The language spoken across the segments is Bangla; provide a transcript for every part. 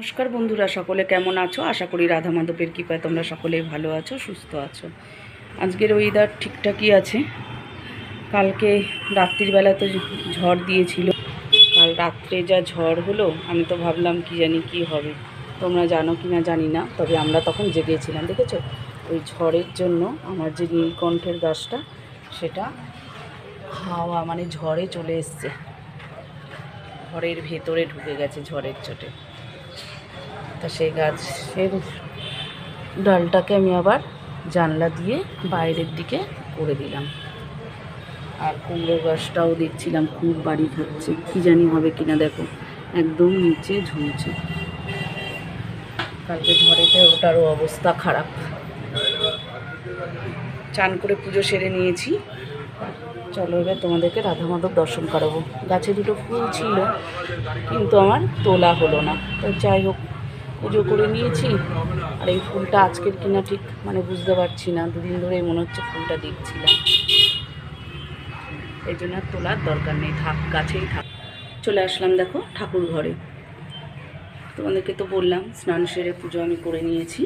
নমস্কার বন্ধুরা, সকলে কেমন আছো? আশা করি রাধা মাধবের কৃপায় তোমরা সকলে ভালো আছো, সুস্থ আছো। আজকের ওয়েদার ঠিকঠাকই আছে। কালকে রাত্রির বেলাতে ঝড় দিয়েছিল। কাল রাত্রে যা ঝড় হলো, আমি তো ভাবলাম কি জানি কি হবে। তোমরা জানো কি না জানি না, তবে আমরা তখন জেগেছিলাম, দেখেছ? ওই ঝড়ের জন্য আমার যে নীলকণ্ঠের গাছটা, সেটা হাওয়া মানে ঝড়ে চলে এসছে। ঘরের ভেতরে ঢুকে গেছে ঝড়ের চোটে। তা সেই গাছের ডালটাকে আমি আবার জানলা দিয়ে বাইরের দিকে করে দিলাম। আর কুমড়ো গাছটাও দেখছিলাম, খুব বাড়ি খাচ্ছে কী জানি হবে কিনা দেখো, একদম নিচে ঝুলছে। কালকে ঝড়েতে ওটারও অবস্থা খারাপ। চান করে পুজো সেরে নিয়েছি। চলো এবার তোমাদেরকে রাধা মাধব দর্শন করাবো। গাছে দুটো ফুল ছিল, কিন্তু আমার তোলা হলো না। তো যাই হোক পুজো করে নিয়েছি। আর এই ফুলটা আজকের কিনা ঠিক মানে বুঝতে পারছি না। দুদিন ধরেই মনে হচ্ছে ফুলটা দেখছিলাম। এই জন্য তোলার দরকার নেই। থাক, গাছেই থাক। চলে আসলাম দেখো ঠাকুর ঘরে। তোমাদেরকে তো বললাম, স্নান সেরে পুজো আমি করে নিয়েছি।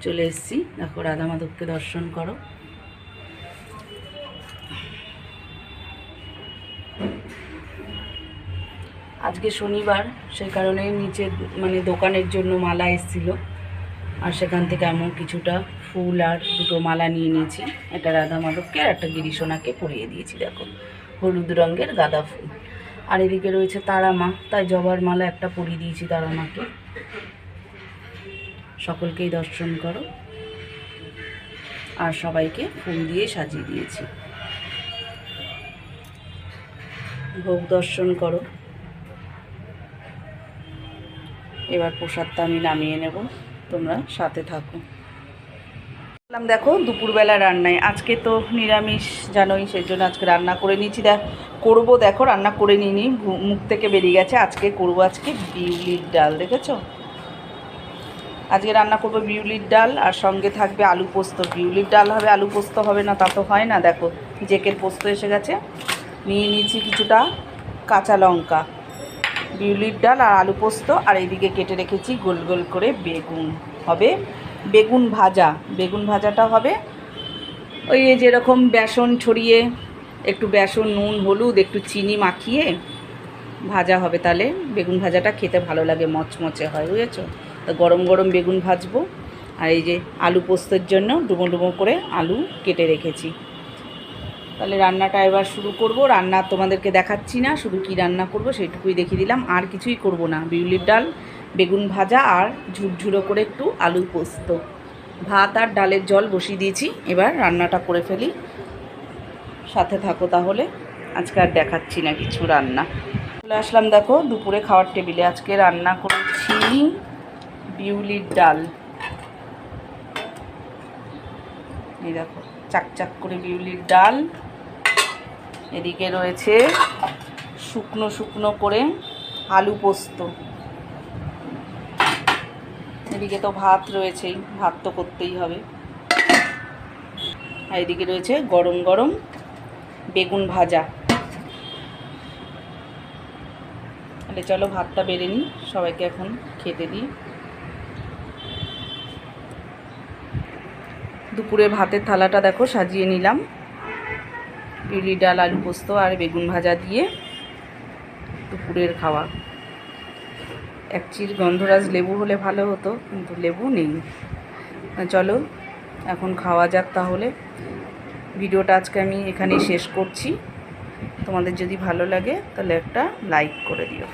চলে এসেছি। দেখো রাধা মাধবকে দর্শন করো। আজকে শনিবার, সেই কারণে নিচে মানে দোকানের জন্য মালা এসেছিল। আর সেখান থেকে এমন কিছুটা ফুল আর দুটো মালা নিয়ে নিয়েছি। একটা রাধা মাধবকে আর একটা গিরিশোনাকে পরিয়ে দিয়েছি, দেখো। হলুদ রঙের গাঁদা ফুল। আর এদিকে রয়েছে তারা মা, তাই জবার মালা একটা পরিয়ে দিয়েছি তারা মাকে। সকলকেই দর্শন করো। আর সবাইকে ফুল দিয়ে সাজিয়ে দিয়েছি। ভোগ দর্শন করো। এবার প্রসাদটা আমি নামিয়ে নেব। তোমরা সাথে থাকো। বললাম, দেখো, দুপুরবেলা রান্নায়। আজকে তো নিরামিষ জানোই সেই জন্য আজকে রান্না করে নিয়েছি। দেখ, করব, দেখো, রান্না করে নিইনি। মুখ থেকে বেরিয়ে গেছে। আজকে করব আজকে বিউলির ডাল, দেখেছ? আজকে রান্না করব বিউলির ডাল, আর সঙ্গে থাকবে আলু পোস্ত। বিউলির ডাল হবে, আলু পোস্ত হবে না, তা তো হয় না। দেখো, জেকের পোস্ত এসে গেছে। নিয়ে নিয়েছি কিছুটা কাঁচা লঙ্কা। বিউলির ডাল আর আলু পোস্ত, আর এইদিকে কেটে রেখেছি গোল গোল করে বেগুন। হবে বেগুন ভাজা। বেগুন ভাজাটা হবে ওই যেরকম বেসন ছড়িয়ে, একটু বেসন, নুন, হলুদ, একটু চিনি মাখিয়ে ভাজা হবে তাহলে। বেগুন ভাজাটা খেতে ভালো লাগে, মচমচে হয়, বুঝেছ? তা গরম গরম বেগুন ভাজবো। আর এই যে আলু পোস্তের জন্য ডুবো ডুবো করে আলু কেটে রেখেছি। তাহলে রান্নাটা এবার শুরু করব। রান্না তোমাদেরকে দেখাচ্ছি না, শুধু কি রান্না করব সেটুকুই দেখিয়ে দিলাম। আর কিছুই করব না। বিউলির ডাল, বেগুন ভাজা আর ঝুরঝুরো করে একটু আলু পোস্ত। ভাত আর ডালের জল বসিয়ে দিয়েছি। এবার রান্নাটা করে ফেলি। সাথে থাকো তাহলে। আজকে আর দেখাচ্ছি না কিছু রান্না। চলে আসলাম দেখো, দুপুরে খাওয়ার টেবিলে। আজকে রান্না করেছি বিউলির ডাল। এই দেখো, চাক চাক করে বিউলির ডাল। এদিকে রয়েছে শুকনো শুকনো করে আলু পোস্ত। এদিকে তো ভাত রয়েছেই, ভাত তো করতেই হবে। আর এদিকে রয়েছে গরম গরম বেগুন ভাজা। তাহলে চলো ভাতটা বেড়ে নিই, সবাইকে এখন খেতে দিই। দুপুরে ভাতের থালাটা দেখো, সাজিয়ে নিলাম। ইডলি ডাল, আলু পোস্ত আর বেগুন ভাজা দিয়ে দুপুরের খাওয়া। এক চির গন্ধরাজ লেবু হলে ভালো হতো, কিন্তু লেবু নেই। চলো, এখন খাওয়া যাক তাহলে। ভিডিওটা আজকে আমি এখানেই শেষ করছি। তোমাদের যদি ভালো লাগে, তাহলে একটা লাইক করে দিও।